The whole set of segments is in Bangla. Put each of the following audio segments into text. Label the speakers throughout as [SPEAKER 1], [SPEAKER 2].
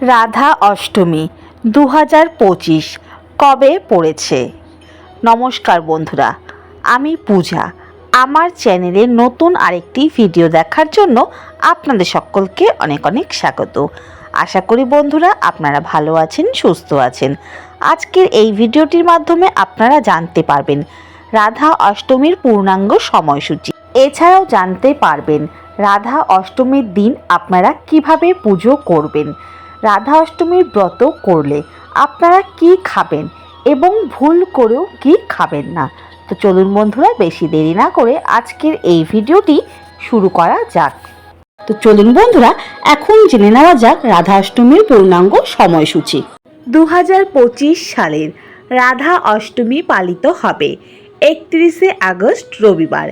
[SPEAKER 1] রাধা অষ্টমী দু হাজার পঁচিশ, কবে পড়েছে? নমস্কার বন্ধুরা, আমি পূজা। আমার চ্যানেলে নতুন আরেকটি ভিডিও দেখার জন্য আপনাদের সকলকে অনেক অনেক স্বাগত। আশা করি বন্ধুরা আপনারা ভালো আছেন, সুস্থ আছেন। আজকের এই ভিডিওটির মাধ্যমে আপনারা জানতে পারবেন রাধা অষ্টমীর পূর্ণাঙ্গ সময়সূচি। এছাড়াও জানতে পারবেন রাধা অষ্টমীর দিন আপনারা কীভাবে পুজো করবেন। রাধা অষ্টমীর ব্রত করলে আপনারা কি খাবেন এবং ভুল করেও কি খাবেন না? তো চলুন বন্ধুরা, বেশি দেরি না করে আজকের এই ভিডিওটি শুরু করা যাক। তো চলুন বন্ধুরা, এখন জেনে নেওয়া যাক রাধা অষ্টমীর পূর্ণাঙ্গ সময়সূচি। দু হাজার পঁচিশ সালের রাধা অষ্টমী পালিত হবে, একত্রিশে আগস্ট রবিবার।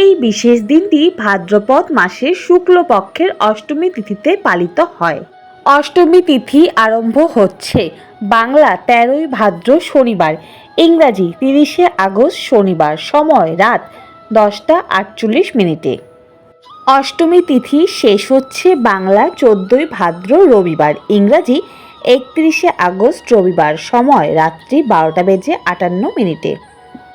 [SPEAKER 1] এই বিশেষ দিনটি ভাদ্রপদ মাসের শুক্লপক্ষের অষ্টমী তিথিতে পালিত হয়। অষ্টমী তিথি আরম্ভ হচ্ছে। বাংলা তেরোই ভাদ্র শনিবার, ইংরাজি তিরিশে আগস্ট শনিবার, সময় রাত দশটা আটচল্লিশ মিনিটে। অষ্টমী তিথি শেষ হচ্ছে বাংলা চোদ্দই ভাদ্র রবিবার, ইংরাজি একত্রিশে আগস্ট রবিবার, সময় রাত্রি বারোটা বেজে আটান্ন মিনিটে।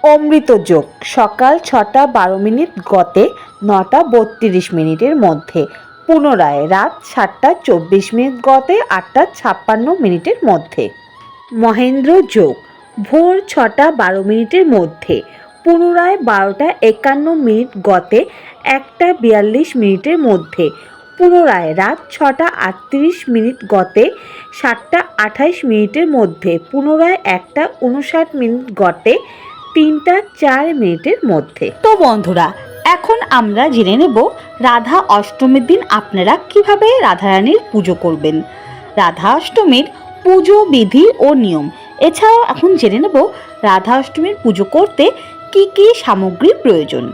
[SPEAKER 1] অমৃত যোগ, সকাল ছটা বারো মিনিট গতে, নটা বত্রিশ মিনিটের মধ্যে। পুনরায় রাত সাতটা চব্বিশ মিনিট গতে আটটা ছাপ্পান্ন মিনিটের মধ্যে। মহেন্দ্র যোগ, ভোর ছটা বারো মিনিটের মধ্যে, পুনরায় বারোটা একান্ন মিনিট গতে একটা বিয়াল্লিশ মিনিটের মধ্যে, পুনরায় রাত ছটা আটত্রিশ মিনিট গতে সাতটা আঠাইশ মিনিটের মধ্যে, পুনরায় একটা উনষাট মিনিট গতে তিনটা চার মিনিটের মধ্যে। তো বন্ধুরা এখন আমরা জেনে নেব রাধা অষ্টমীর দিন আপনারা কীভাবে রাধারানীর পুজো করবেন। রাধা অষ্টমীর পুজো বিধি ও নিয়ম। এছাড়াও এখন জেনে নেব রাধা অষ্টমীর পুজো করতে কি কি সামগ্রী প্রয়োজন।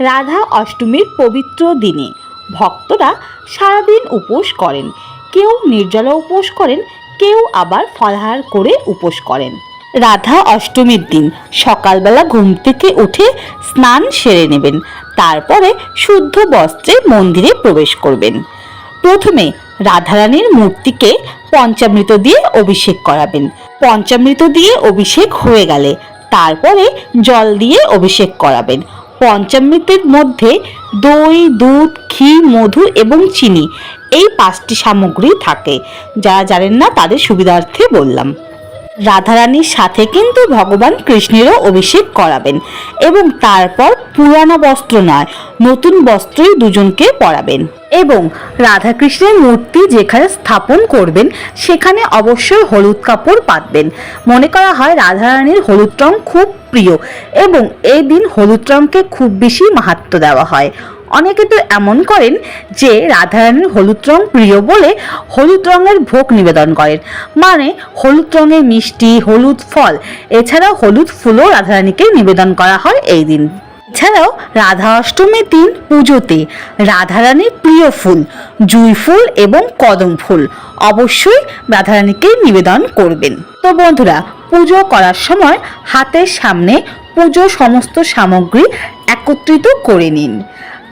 [SPEAKER 1] রাধা অষ্টমীর পবিত্র দিনে ভক্তরা সারাদিন উপোস করেন। কেউ নির্জলা উপোস করেন, কেউ আবার ফলাহার করে উপোস করেন। রাধা অষ্টমীর দিন। সকালবেলা ঘুম থেকে উঠে স্নান সেরে নেবেন। তারপরে শুদ্ধ বস্ত্রে মন্দিরে প্রবেশ করবেন। প্রথমে রাধারানীর মূর্তিকে পঞ্চামৃত দিয়ে অভিষেক করাবেন। পঞ্চামৃত দিয়ে অভিষেক হয়ে গেলে তারপরে জল দিয়ে অভিষেক করাবেন। পঞ্চামৃতের মধ্যে দই, দুধ, ঘি, মধু এবং চিনি এই পাঁচটি সামগ্রী থাকে। যারা জানেন না তাদের সুবিধার্থে বললাম। রাধারানীর সাথে কিন্তু ভগবান কৃষ্ণেরও অভিষেক করাবেন এবং তারপর পুরানো বস্ত্র নয়, নতুন বস্ত্রই দুজনকে পরাবেন। এবং রাধাকৃষ্ণের মূর্তি যেখানে স্থাপন করবেন, সেখানে অবশ্যই হলুদ কাপড় পাতবেন। মনে করা হয় রাধারানীর হলুদ রং খুব প্রিয় এবং এই দিন হলুদ রংকে খুব বেশি মাহাত্ম দেওয়া হয়। অনেকে তো এমন করেন যে রাধারানীর হলুদ রং প্রিয় বলে হলুদ রঙের ভোগ নিবেদন করেন। মানে হলুদ রঙের মিষ্টি, হলুদ ফল। এছাড়াও হলুদ ফুলও রাধারানীকে নিবেদন করা হয় এই দিন। এছাড়াও রাধা অষ্টমীর দিন পুজোতে রাধারানীর প্রিয় ফুল, জুই ফুল এবং কদম ফুল অবশ্যই রাধারানীকে নিবেদন করবেন। তো বন্ধুরা, পুজো করার সময় হাতের সামনে পুজো সমস্ত সামগ্রী একত্রিত করে নিন।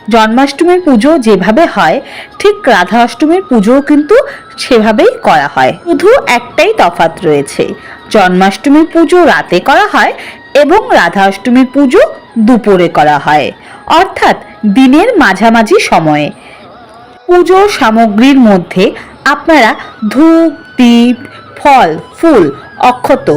[SPEAKER 1] জন্মাষ্টমীর পুজো যেভাবে হয়, ঠিক রাধা অষ্টমীর পুজোও কিন্তু সেভাবেই করা হয়। শুধু একটাই তফাৎ রয়েছে, জন্মাষ্টমীর পুজো রাতে করা হয় এবং রাধা অষ্টমীর পুজো দুপুরে করা হয়। অর্থাৎ দিনের মাঝামাঝি সময়ে। পুজো সামগ্রীর মধ্যে আপনারা ধূপ, দীপ, ফল, ফুল, অক্ষত,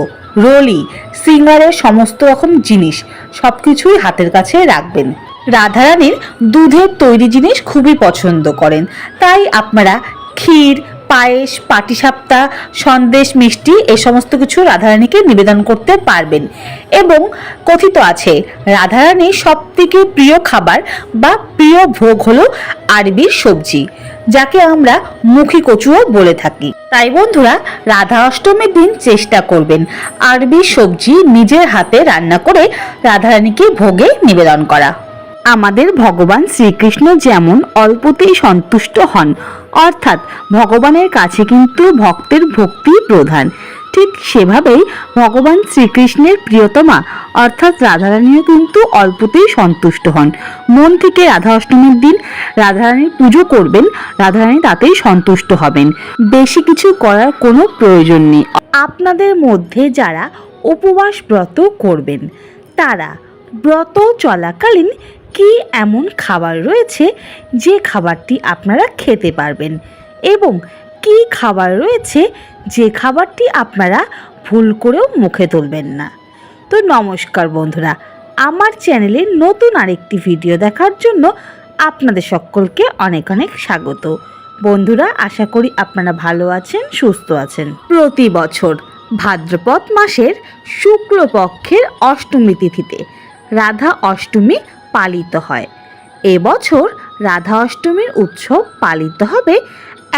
[SPEAKER 1] রলি, সিঙ্গারের সমস্ত রকম জিনিস সব কিছুই হাতের কাছে রাখবেন। রাধারানীর দুধের তৈরি জিনিস খুবই পছন্দ করেন। তাই আপনারা ক্ষীর, পায়েস, পাটিসাপ্তা, সন্দেশ, মিষ্টি এ সমস্ত কিছু রাধারানীকে নিবেদন করতে পারবেন। এবং কথিত আছে, রাধারানীর সব থেকে প্রিয় খাবার বা প্রিয় ভোগ হলো আরবির সবজি, যাকে আমরা মুখী কচুও বলে থাকি। তাই বন্ধুরা, রাধা অষ্টমীর দিন চেষ্টা করবেন আরবি সবজি নিজের হাতে রান্না করে রাধারানীকে ভোগে নিবেদন করা। আমাদের ভগবান শ্রীকৃষ্ণ যেমন অল্পতেই সন্তুষ্ট হন, অর্থাৎ ভগবানের কাছে কিন্তু ভক্তের ভক্তি প্রধান। ঠিক সেভাবেই ভগবান শ্রীকৃষ্ণের প্রিয়তমা, অর্থাৎ রাধারানীও কিন্তু অল্পতেই সন্তুষ্ট হন। মন থেকে রাধা অষ্টমীর দিন রাধারানীর পুজো করবেন, রাধারানী তাতেই সন্তুষ্ট হবেন। বেশি কিছু করার কোনো প্রয়োজন নেই। আপনাদের মধ্যে যারা উপবাস ব্রত করবেন, তারা ব্রত চলাকালীন কি এমন খাবার রয়েছে যে খাবারটি আপনারা খেতে পারবেন? এবং কি খাবার রয়েছে যে খাবারটি আপনারা ভুল করেও মুখে তুলবেন না? তো নমস্কার বন্ধুরা, আমার চ্যানেলে নতুন আরেকটি ভিডিও দেখার জন্য আপনাদের সকলকে অনেক অনেক স্বাগত। বন্ধুরা, আশা করি আপনারা ভালো আছেন, সুস্থ আছেন। প্রতি বছর ভাদ্রপদ মাসের শুক্লপক্ষের অষ্টমী তিথিতে রাধা অষ্টমী পালিত হয়। এবছর রাধা অষ্টমীর উৎসব পালিত হবে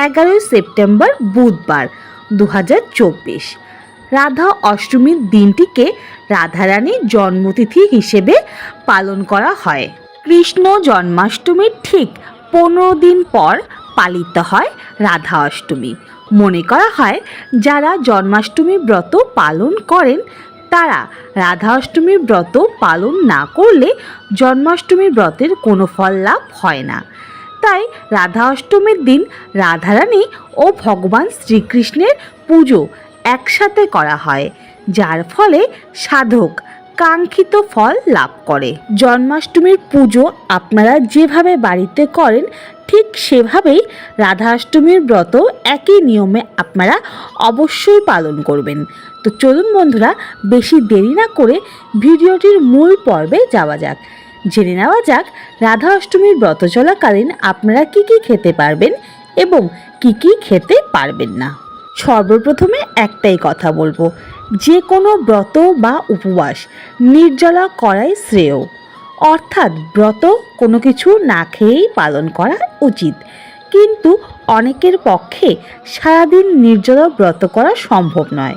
[SPEAKER 1] এগারোই সেপ্টেম্বর বুধবার দু হাজার চব্বিশ। রাধা অষ্টমীর দিনটিকে রাধারানীর জন্মতিথি হিসেবে পালন করা হয়। কৃষ্ণ জন্মাষ্টমীর ঠিক পনেরো দিন পর পালিত হয় রাধা অষ্টমী। মনে করা হয় যারা জন্মাষ্টমী ব্রত পালন করেন তারা রাধা অষ্টমীর ব্রত পালন না করলে জন্মাষ্টমী ব্রতের কোনো ফল লাভ হয় না। তাই রাধা অষ্টমীর দিন রাধারানী ও ভগবান শ্রীকৃষ্ণের পুজো একসাথে করা হয়, যার ফলে সাধক কাঙ্ক্ষিত ফল লাভ করে। জন্মাষ্টমীর পুজো আপনারা যেভাবে বাড়িতে করেন ঠিক সেভাবেই রাধাষ্টমীর ব্রত একই নিয়মে আপনারা অবশ্যই পালন করবেন। তো চলুন বন্ধুরা, বেশি দেরি না করে ভিডিওটির মূল পর্বে যাওয়া যাক। জেনে নেওয়া যাক রাধা অষ্টমীর ব্রত চলাকালীন আপনারা কি কি খেতে পারবেন এবং কি কি খেতে পারবেন না। সর্বপ্রথমে একটাই কথা বলব, যে কোনো ব্রত বা উপবাস, নির্জলা করাই শ্রেয়। অর্থাৎ ব্রত কোনো কিছু না খেয়েই পালন করা উচিত। কিন্তু অনেকের পক্ষে সারাদিন নির্জলা ব্রত করা সম্ভব নয়।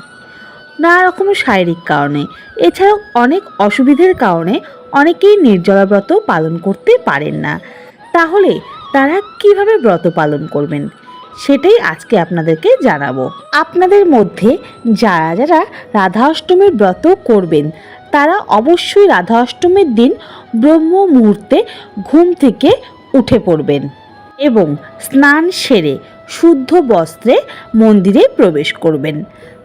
[SPEAKER 1] নানা রকম শারীরিক কারণে। এছাড়াও অনেক অসুবিধের কারণে অনেকেই নির্জলা ব্রত পালন করতে পারেন না। তাহলে তারা কীভাবে ব্রত পালন করবেন? সেটাই আজকে আপনাদেরকে জানাব। আপনাদের মধ্যে যারা যারা রাধা অষ্টমীর ব্রত করবেন তারা অবশ্যই রাধা অষ্টমীর দিন ব্রহ্ম মুহূর্তে ঘুম থেকে উঠে পড়বেন এবং স্নান সেরে শুদ্ধ বস্ত্রে মন্দিরে প্রবেশ করবেন।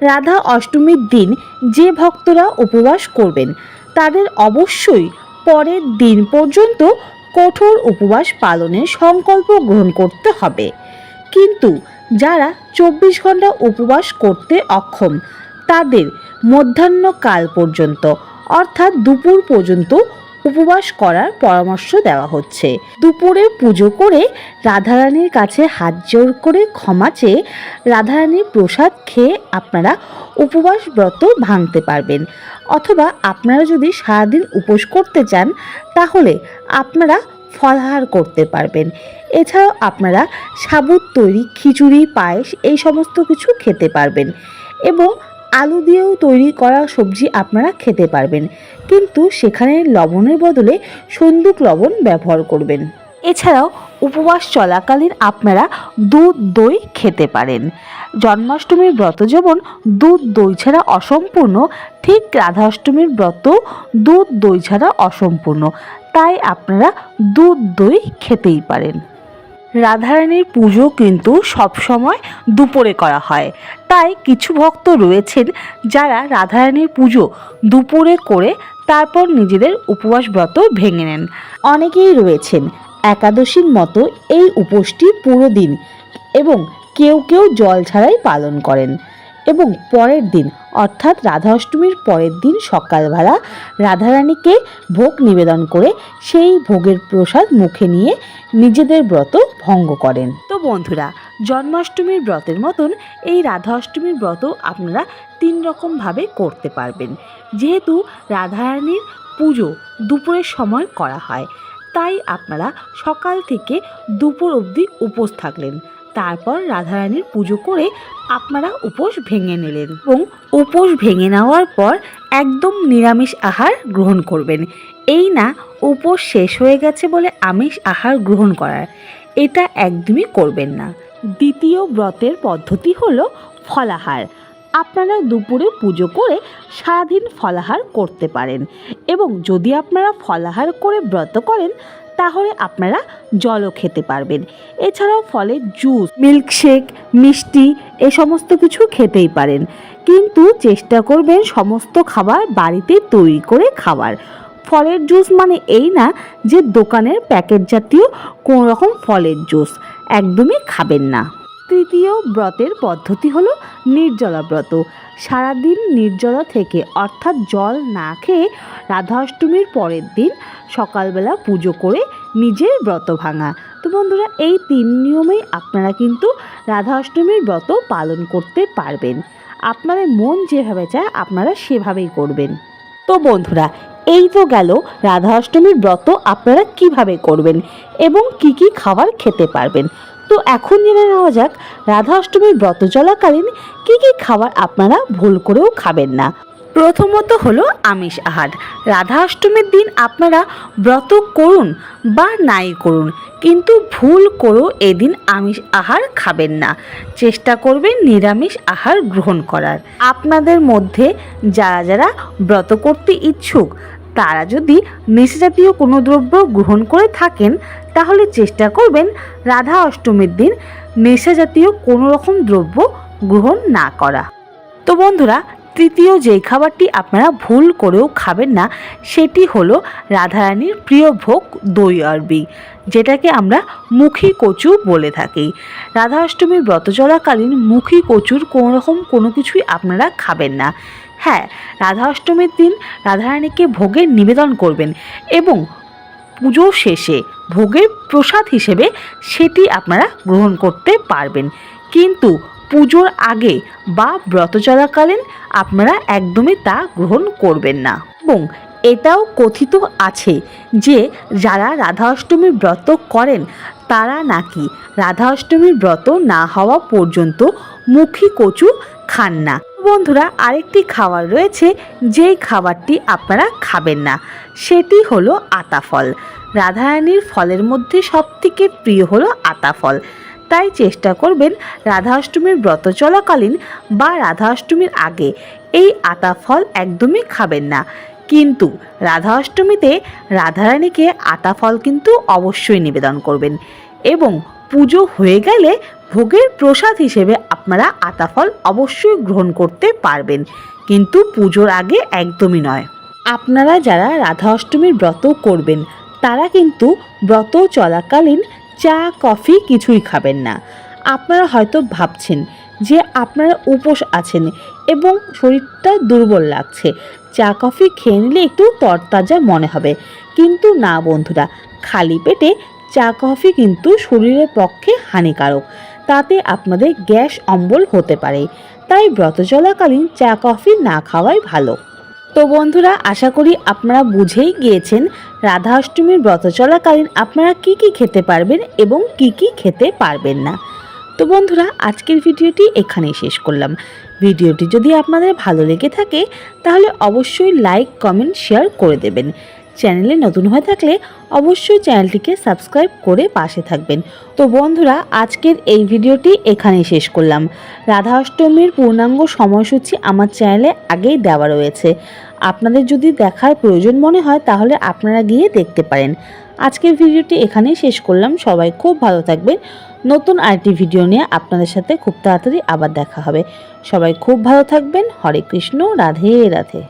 [SPEAKER 1] রাধা অষ্টমীর দিন যে ভক্তরা উপবাস করবেন, তাদের অবশ্যই পরের দিন পর্যন্ত কঠোর উপবাস পালনের সংকল্প গ্রহণ করতে হবে। কিন্তু যারা চব্বিশ ঘণ্টা উপবাস করতে অক্ষম, তাদের মধ্যাহ্নকাল পর্যন্ত অর্থাৎ দুপুর পর্যন্ত উপবাস করার পরামর্শ দেওয়া হচ্ছে। দুপুরে পুজো করে রাধারানীর কাছে হাত জোর করে ক্ষমা চেয়ে রাধারানীর প্রসাদ খেয়ে আপনারা উপবাস ব্রত ভাঙতে পারবেন। অথবা আপনারা যদি সারাদিন উপোস করতে চান, তাহলে আপনারা ফলাহার করতে পারবেন। এছাড়াও আপনারা সাবুত তৈরি খিচুড়ি, পায়েস এই সমস্ত কিছু খেতে পারবেন। এবং আলু দিয়েও তৈরি করা সবজি আপনারা খেতে পারবেন। কিন্তু সেখানে লবণের বদলে সন্দুক লবণ ব্যবহার করবেন। এছাড়াও উপবাস চলাকালীন আপনারা দুধ দই খেতে পারেন। জন্মাষ্টমীর ব্রত যেমন দুধ দই ছাড়া অসম্পূর্ণ। ঠিক রাধাষ্টমীর ব্রত দুধ দই ছাড়া অসম্পূর্ণ। তাই আপনারা দুধ দই খেতেই পারেন। রাধারানীর পুজো কিন্তু সবসময় দুপুরে করা হয়। তাই কিছু ভক্ত রয়েছেন যারা রাধারানীর পুজো দুপুরে করে তারপর নিজেদের উপবাস ব্রত ভেঙে নেন। অনেকেই রয়েছেন একাদশীর মতো এই উপোসটি পুরো দিন এবং কেউ কেউ জল ছাড়াই পালন করেন এবং পরের দিন অর্থাৎ রাধা অষ্টমীর পরের দিন সকালবেলা রাধারানীকে ভোগ নিবেদন করে সেই ভোগের প্রসাদ মুখে নিয়ে নিজেদের ব্রত ভঙ্গ করেন। তো বন্ধুরা, জন্মাষ্টমীর ব্রতের মতন এই রাধা অষ্টমীর ব্রত আপনারা তিন রকমভাবে করতে পারবেন। যেহেতু রাধারানীর পুজো দুপুরের সময় করা হয়, তাই আপনারা সকাল থেকে দুপুর অবধি উপোস থাকলেন। তারপর রাধারানীর পুজো করে আপনারা উপোস ভেঙে নিলেন এবং উপোস ভেঙে নেওয়ার পর একদম নিরামিষ আহার গ্রহণ করবেন। এই না, উপোস শেষ হয়ে গেছে বলে আমিষ আহার গ্রহণ করার। এটা একদমই করবেন না। দ্বিতীয় ব্রতের পদ্ধতি হলো ফলাহার। আপনারা দুপুরে পুজো করে সারাদিন ফলাহার করতে পারেন এবং যদি আপনারা ফলাহার করে ব্রত করেন তাহলে আপনারা জলও খেতে পারবেন। এছাড়াও ফলের জুস মিল্কশেক মিষ্টি এ সমস্ত কিছু খেতেই পারেন। কিন্তু চেষ্টা করবেন সমস্ত খাবার বাড়িতে তৈরি করে খাওয়ার। ফলের জুস মানে এই না যে দোকানের প্যাকেট জাতীয় কোনো রকম ফলের জুস একদমই খাবেন না। তৃতীয় ব্রতের পদ্ধতি হলো নির্জলা ব্রত। সারাদিন নির্জলা থেকে অর্থাৎ জল না খেয়ে রাধা অষ্টমীর পরের দিন সকালবেলা পুজো করে নিজের ব্রত ভাঙা। তো বন্ধুরা, এই তিন নিয়মেই আপনারা কিন্তু রাধা অষ্টমীর ব্রত পালন করতে পারবেন। আপনাদের মন যেভাবে চায় আপনারা সেভাবেই করবেন। তো বন্ধুরা, এই তো গেল রাধা অষ্টমীর ব্রত আপনারা কীভাবে করবেন এবং কি কি খাবার খেতে পারবেন। তো এখন জেনে নেওয়া যাক রাধা অষ্টমীর ব্রত চলাকালীন কী কী খাবার আপনারা ভুল করেও খাবেন না। প্রথমত হলো আমিষ আহার। রাধা অষ্টমীর দিন আপনারা ব্রত করুন বা নাই করুন, কিন্তু ভুল করেও এদিন আমিষ আহার খাবেন না। চেষ্টা করবেন নিরামিষ আহার গ্রহণ করার। আপনাদের মধ্যে যারা যারা ব্রত করতে ইচ্ছুক তারা যদি নেশাজাতীয় কোনো দ্রব্য গ্রহণ করে থাকেন, তাহলে চেষ্টা করবেন রাধা অষ্টমীর দিন নেশাজাতীয় কোনো রকম দ্রব্য গ্রহণ না করা। তো বন্ধুরা, তৃতীয় যেই খাবারটি আপনারা ভুল করেও খাবেন না, সেটি হলো রাধারানীর প্রিয় ভোগ দই আরবি, যেটাকে আমরা মুখী কচু বলে থাকি। রাধা অষ্টমীর ব্রত চলাকালীন মুখী কচুর কোনো রকম কোনো কিছুই আপনারা খাবেন না। হ্যাঁ রাধা অষ্টমীর দিন রাধারানীকে ভোগের নিবেদন করবেন এবং পুজো শেষে ভোগের প্রসাদ হিসেবে সেটি আপনারা গ্রহণ করতে পারবেন। কিন্তু পুজোর আগে বা ব্রত চলাকালীন আপনারা একদমই তা গ্রহণ করবেন না। এবং এটাও কথিত আছে যে, যারা রাধা অষ্টমীর ব্রত করেন, তারা নাকি রাধা অষ্টমীর ব্রত না হওয়া পর্যন্ত মুখী কচু খান না। বন্ধুরা, আরেকটি খাবার রয়েছে, যেই খাবারটি আপনারা খাবেন না। সেটি হলো আতাফল রাধারানীর ফলের মধ্যে সবথেকে প্রিয় হলো আতাফল তাই চেষ্টা করবেন রাধা অষ্টমীর ব্রত চলাকালীন বা রাধা অষ্টমীর আগে এই আতা ফল একদমই খাবেন না। কিন্তু রাধা অষ্টমীতে রাধারানীকে আতা ফল কিন্তু অবশ্যই নিবেদন করবেন। এবং পুজো হয়ে গেলে ভোগের প্রসাদ হিসেবে আপনারা আতাফল অবশ্যই গ্রহণ করতে পারবেন। কিন্তু পুজোর আগে একদমই নয়। আপনারা যারা রাধা অষ্টমীর ব্রত করবেন, তারা কিন্তু ব্রত চলাকালীন চা, কফি কিছুই খাবেন না। আপনারা হয়তো ভাবছেন যে আপনারা উপোস আছেন এবং শরীরটা দুর্বল লাগছে। চা, কফি খেয়ে নিলে একটু তরতাজা মনে হবে। কিন্তু না বন্ধুরা, খালি পেটে চা, কফি কিন্তু শরীরের পক্ষে হানিকারক। তাতে আপনাদের গ্যাস অম্বল হতে পারে। তাই ব্রত চলাকালীন চা, কফি না খাওয়াই ভালো। তো বন্ধুরা, আশা করি আপনারা বুঝেই গিয়েছেন রাধা অষ্টমীর ব্রত চলাকালীন আপনারা কি কি খেতে পারবেন এবং কি কি খেতে পারবেন না। তো বন্ধুরা, আজকের ভিডিওটি এখানেই শেষ করলাম। ভিডিওটি যদি আপনাদের ভালো লেগে থাকে, তাহলে অবশ্যই লাইক, কমেন্ট, শেয়ার করে দেবেন। চ্যানেলে নতুন হয়ে থাকলে অবশ্যই চ্যানেলটিকে সাবস্ক্রাইব করে পাশে থাকবেন। তো বন্ধুরা, আজকের এই ভিডিওটি এখানেই শেষ করলাম। রাধা অষ্টমীর পূর্ণাঙ্গ সময়সূচি আমার চ্যানেলে আগেই দেওয়া রয়েছে। আপনাদের যদি দেখার প্রয়োজন মনে হয়, তাহলে আপনারা গিয়ে দেখতে পারেন। আজকের ভিডিওটি এখানেই শেষ করলাম। সবাই খুব ভালো থাকবেন। নতুন আরেকটি ভিডিও নিয়ে আপনাদের সাথে খুব তাড়াতাড়ি আবার দেখা হবে। সবাই খুব ভালো থাকবেন। হরে কৃষ্ণ, রাধে রাধে।